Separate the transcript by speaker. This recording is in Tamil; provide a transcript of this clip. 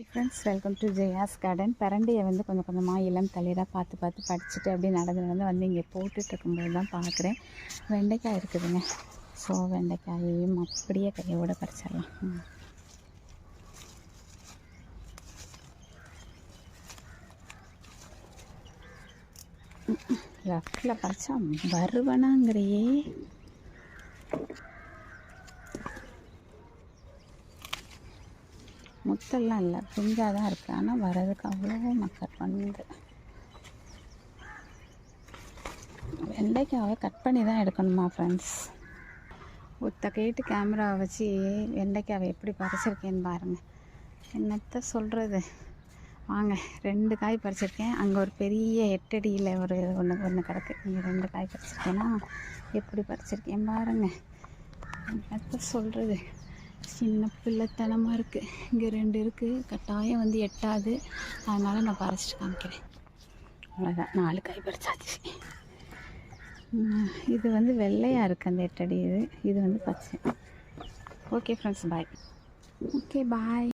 Speaker 1: Friends welcome to Jaya's garden பரண்டியை வந்து கொஞ்சம் கொஞ்சமாக இளம் தலையராக பார்த்து பார்த்து படிச்சுட்டு அப்படியே நடந்து நடந்து வந்து இங்கே போட்டுட்டு இருக்கும்போது தான் பார்க்குறேன். வெண்டைக்காய் இருக்குதுங்க. ஸோ வெண்டைக்காயையும் அப்படியே கையோடு பறிச்சிடலாம். ம். பறிச்சா வருவனாங்கிறையே முத்தெல்லாம் இல்லை. பிஞ்சாக தான் இருக்குது ஆனால் வர்றதுக்கு அவ்வளோ மக்கள் வந்து வெண்டைக்காவை கட் பண்ணி தான் எடுக்கணுமா ஃப்ரெண்ட்ஸ் ஒத்த கேட்டு கேமராவை வச்சு வெண்டைக்காவை எப்படி பறிச்சிருக்கேன்னு பாருங்கள் என்னத்த சொல்கிறது வாங்க ரெண்டு காய் பறிச்சிருக்கேன். அங்கே ஒரு பெரிய எட்டடியில் ஒரு ஒன்று ஒன்று கிடக்கு. இங்கே ரெண்டு காய் பறிச்சிருக்கேன்னா எப்படி பறிச்சிருக்கேன் பாருங்கள் என்னத்த சொல்கிறது சின்ன பிள்ளைத்தனமாக இருக்குது இங்கே ரெண்டு இருக்குது கட்டாயம் வந்து எட்டாது. அதனால் நான் பறிச்சிட்டு காமிக்கிறேன். அவ்வளோதான் நாலு காய் பறிச்சாச்சு. இது வந்து வெள்ளையாக இருக்குது அந்த எட்டடி இது. இது வந்து பச்சை. Okay friends bye okay bye